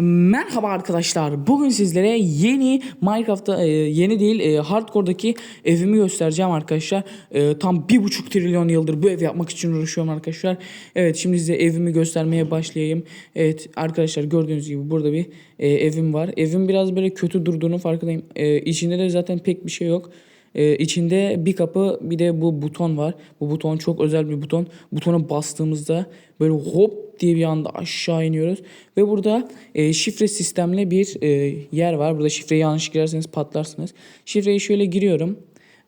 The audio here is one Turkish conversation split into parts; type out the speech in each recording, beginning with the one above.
Merhaba arkadaşlar. Bugün sizlere yeni Minecraft'ta e, yeni değil e, Hardcore'daki evimi göstereceğim arkadaşlar. E, tam bir buçuk trilyon yıldır bu ev yapmak için uğraşıyorum arkadaşlar. Evet şimdi size evimi göstermeye başlayayım. Evet arkadaşlar gördüğünüz gibi burada bir evim var. Evim biraz böyle kötü durduğunu farkındayım. İçinde de zaten pek bir şey yok. Ee, içinde bir kapı bir de bu buton var. Bu buton çok özel bir buton. Butona bastığımızda böyle hop diye bir anda aşağı iniyoruz. Ve burada e, şifre sistemli bir e, yer var. Burada şifreyi yanlış girerseniz patlarsınız. Şifreyi şöyle giriyorum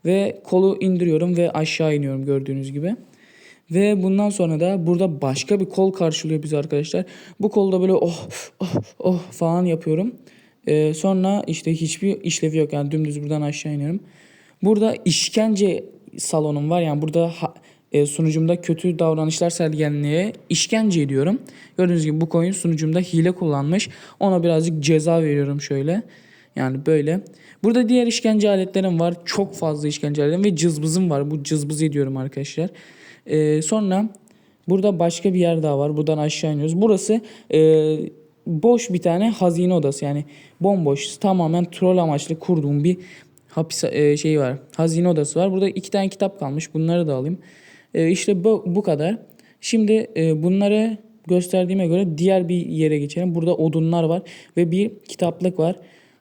ve kolu indiriyorum ve aşağı iniyorum gördüğünüz gibi. Ve bundan sonra da burada başka bir kol karşılıyor bizi arkadaşlar. Bu kolda böyle oh oh oh falan yapıyorum. Ee, sonra işte hiçbir işlevi yok yani dümdüz buradan aşağı iniyorum. Burada işkence salonum var yani burada ha- e, sunucumda kötü davranışlar sergilenmeye işkence ediyorum. Gördüğünüz gibi bu coin sunucumda hile kullanmış. Ona birazcık ceza veriyorum şöyle. Yani böyle. Burada diğer işkence aletlerim var. Çok fazla işkence aletim ve cızbızım var. Bu cızbız ediyorum arkadaşlar. Ee, sonra burada başka bir yer daha var. Buradan aşağı iniyoruz. Burası e, boş bir tane hazine odası. Yani bomboş tamamen troll amaçlı kurduğum bir hapis e, şeyi var. Hazine odası var. Burada iki tane kitap kalmış. Bunları da alayım. E, işte bu, bu kadar. Şimdi e, bunları gösterdiğime göre diğer bir yere geçelim. Burada odunlar var ve bir kitaplık var.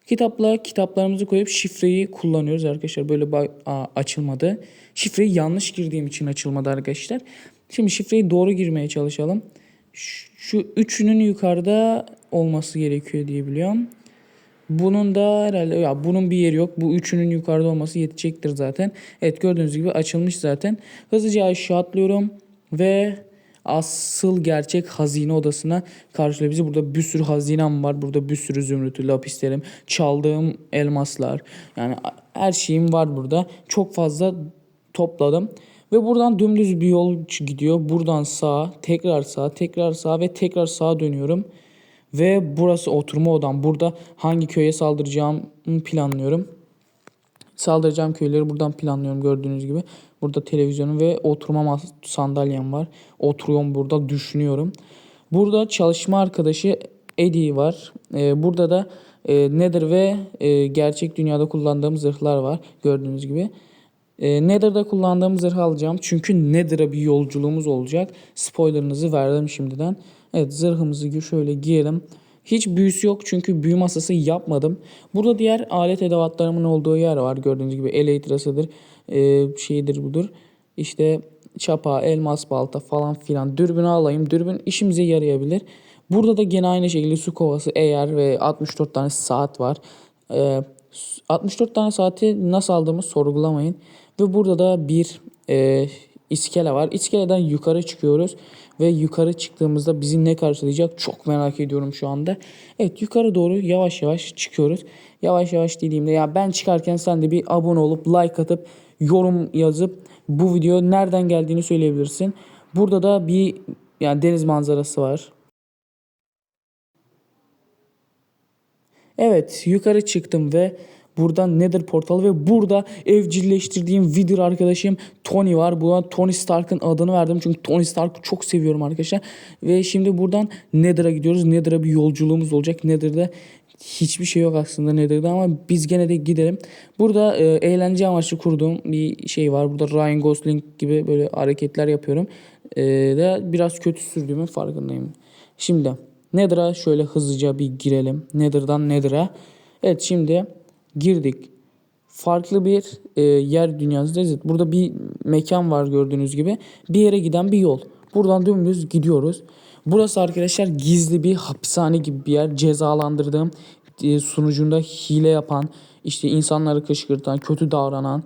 Kitapla kitaplarımızı koyup şifreyi kullanıyoruz arkadaşlar. Böyle açılmadı. Şifreyi yanlış girdiğim için açılmadı arkadaşlar. Şimdi şifreyi doğru girmeye çalışalım. Şu, şu üçünün yukarıda olması gerekiyor diye biliyorum. Bunun da herhalde ya bunun bir yeri yok. Bu üçünün yukarıda olması yetecektir zaten. Evet gördüğünüz gibi açılmış zaten. Hızlıca aşağı atlıyorum ve asıl gerçek hazine odasına karşılıyor bizi. Burada bir sürü hazinem var. Burada bir sürü zümrütü, lapislerim, çaldığım elmaslar. Yani her şeyim var burada. Çok fazla topladım. Ve buradan dümdüz bir yol gidiyor. Buradan sağa, tekrar sağa, tekrar sağa ve tekrar sağa dönüyorum. Ve burası oturma odam. Burada hangi köye saldıracağımı planlıyorum. Saldıracağım köyleri buradan planlıyorum gördüğünüz gibi. Burada televizyonum ve oturma sandalyem var. Oturuyorum burada düşünüyorum. Burada çalışma arkadaşı Eddie var. Ee, burada da e, Nether ve e, gerçek dünyada kullandığım zırhlar var gördüğünüz gibi. E, Nether'da kullandığım zırhı alacağım. Çünkü Nether'a bir yolculuğumuz olacak. Spoilerınızı verdim şimdiden. Evet zırhımızı şöyle giyelim. Hiç büyüsü yok çünkü büyü masası yapmadım. Burada diğer alet edevatlarımın olduğu yer var. Gördüğünüz gibi elytrasıdır, e, şeydir budur. İşte çapa, elmas balta falan filan. Dürbünü alayım. Dürbün işimize yarayabilir. Burada da gene aynı şekilde su kovası, eğer ve 64 tane saat var. E, 64 tane saati nasıl aldığımı sorgulamayın. Ve burada da bir e, iskele var. İskeleden yukarı çıkıyoruz. Ve yukarı çıktığımızda bizi ne karşılayacak çok merak ediyorum şu anda. Evet yukarı doğru yavaş yavaş çıkıyoruz. Yavaş yavaş dediğimde ya ben çıkarken sen de bir abone olup like atıp yorum yazıp bu video nereden geldiğini söyleyebilirsin. Burada da bir yani deniz manzarası var. Evet yukarı çıktım ve buradan Nether portalı ve burada evcilleştirdiğim Wither arkadaşım Tony var. Buna Tony Stark'ın adını verdim çünkü Tony Stark'ı çok seviyorum arkadaşlar. Ve şimdi buradan Nether'a gidiyoruz. Nether'a bir yolculuğumuz olacak. Nether'da hiçbir şey yok aslında Nether'da ama biz gene de gidelim. Burada e, eğlence amaçlı kurduğum bir şey var. Burada Ryan Gosling gibi böyle hareketler yapıyorum. E, de biraz kötü sürdüğümün farkındayım. Şimdi Nether'a şöyle hızlıca bir girelim. Nether'dan Nether'a. Evet şimdi girdik. Farklı bir e, yer dünyasındayız. Burada bir mekan var gördüğünüz gibi. Bir yere giden bir yol. Buradan dümdüz gidiyoruz. Burası arkadaşlar gizli bir hapishane gibi bir yer. Cezalandırdığım, e, sunucunda hile yapan, işte insanları kışkırtan, kötü davranan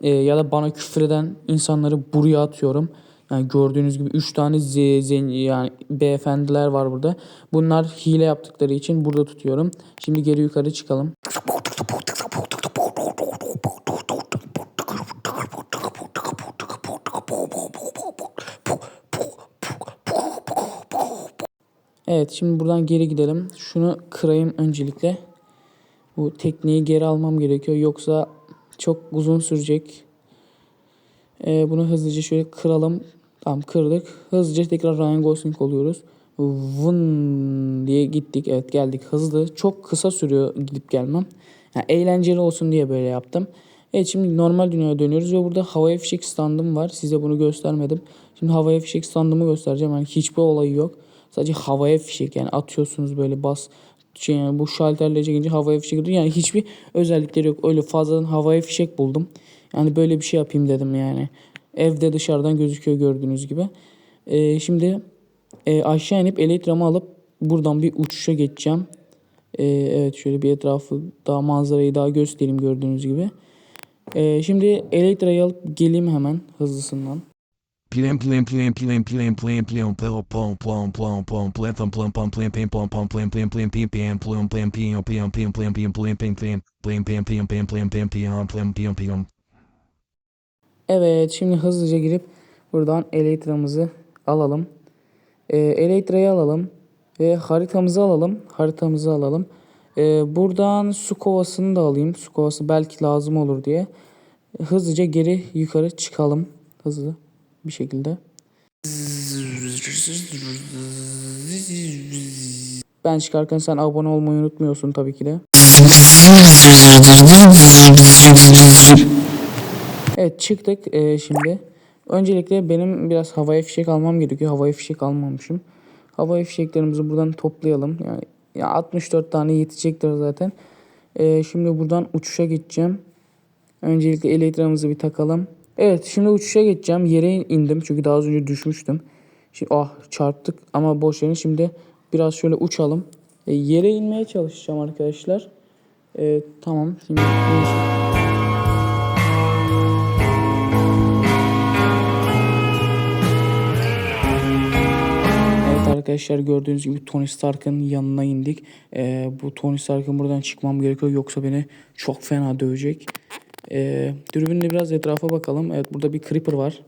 e, ya da bana küfreden insanları buraya atıyorum. Yani gördüğünüz gibi 3 tane zen- yani beyefendiler var burada. Bunlar hile yaptıkları için burada tutuyorum. Şimdi geri yukarı çıkalım. Evet şimdi buradan geri gidelim. Şunu kırayım öncelikle. Bu tekneyi geri almam gerekiyor. Yoksa çok uzun sürecek. Ee, bunu hızlıca şöyle kıralım. Tamam kırdık. Hızlıca tekrar Ryan Gosling oluyoruz. vın diye gittik. Evet geldik hızlı. Çok kısa sürüyor gidip gelmem. Yani eğlenceli olsun diye böyle yaptım. Evet şimdi normal dünyaya dönüyoruz ve burada havai fişek standım var. Size bunu göstermedim. Şimdi havai fişek standımı göstereceğim. Yani hiçbir olayı yok. Sadece havaya fişek yani atıyorsunuz böyle bas şey yani bu şalterle çekince havaya fişek atıyor. Yani hiçbir özellikleri yok. Öyle fazladan havaya fişek buldum. Yani böyle bir şey yapayım dedim yani. Evde dışarıdan gözüküyor gördüğünüz gibi. Ee, şimdi e, aşağı inip elektramı alıp buradan bir uçuşa geçeceğim. Ee, evet şöyle bir etrafı daha manzarayı daha göstereyim gördüğünüz gibi. Ee, şimdi elektrayı alıp geleyim hemen hızlısından. Plim plim plim plim plim plim plim plim plom plim plom plom plom plim plim plom plom plim plim plim plim plim plom plim plim plim plim plim plim plim plim plim plim plim plim plim plim plim plim plim plim plim Evet şimdi hızlıca girip buradan elektramızı alalım. Ee, elektrayı alalım ve haritamızı alalım. Haritamızı alalım. Ee, buradan su kovasını da alayım. Su kovası belki lazım olur diye. Hızlıca geri yukarı çıkalım. Hızlı bir şekilde. Ben çıkarken sen abone olmayı unutmuyorsun tabii ki de. Evet çıktık Ee, şimdi. Öncelikle benim biraz havaya fişek almam gerekiyor. Havaya fişek almamışım. Havaya fişeklerimizi buradan toplayalım. Yani ya 64 tane yetecektir zaten. Ee, şimdi buradan uçuşa geçeceğim. Öncelikle elektriğimizi bir takalım. Evet şimdi uçuşa geçeceğim. Yere indim çünkü daha az önce düşmüştüm. Şimdi ah çarptık ama boş verin. Şimdi biraz şöyle uçalım. E, yere inmeye çalışacağım arkadaşlar. E, tamam. Şimdi arkadaşlar gördüğünüz gibi Tony Stark'ın yanına indik. Ee, bu Tony Stark'ın buradan çıkmam gerekiyor yoksa beni çok fena dövecek. Ee, dürbünle biraz etrafa bakalım. Evet burada bir Creeper var.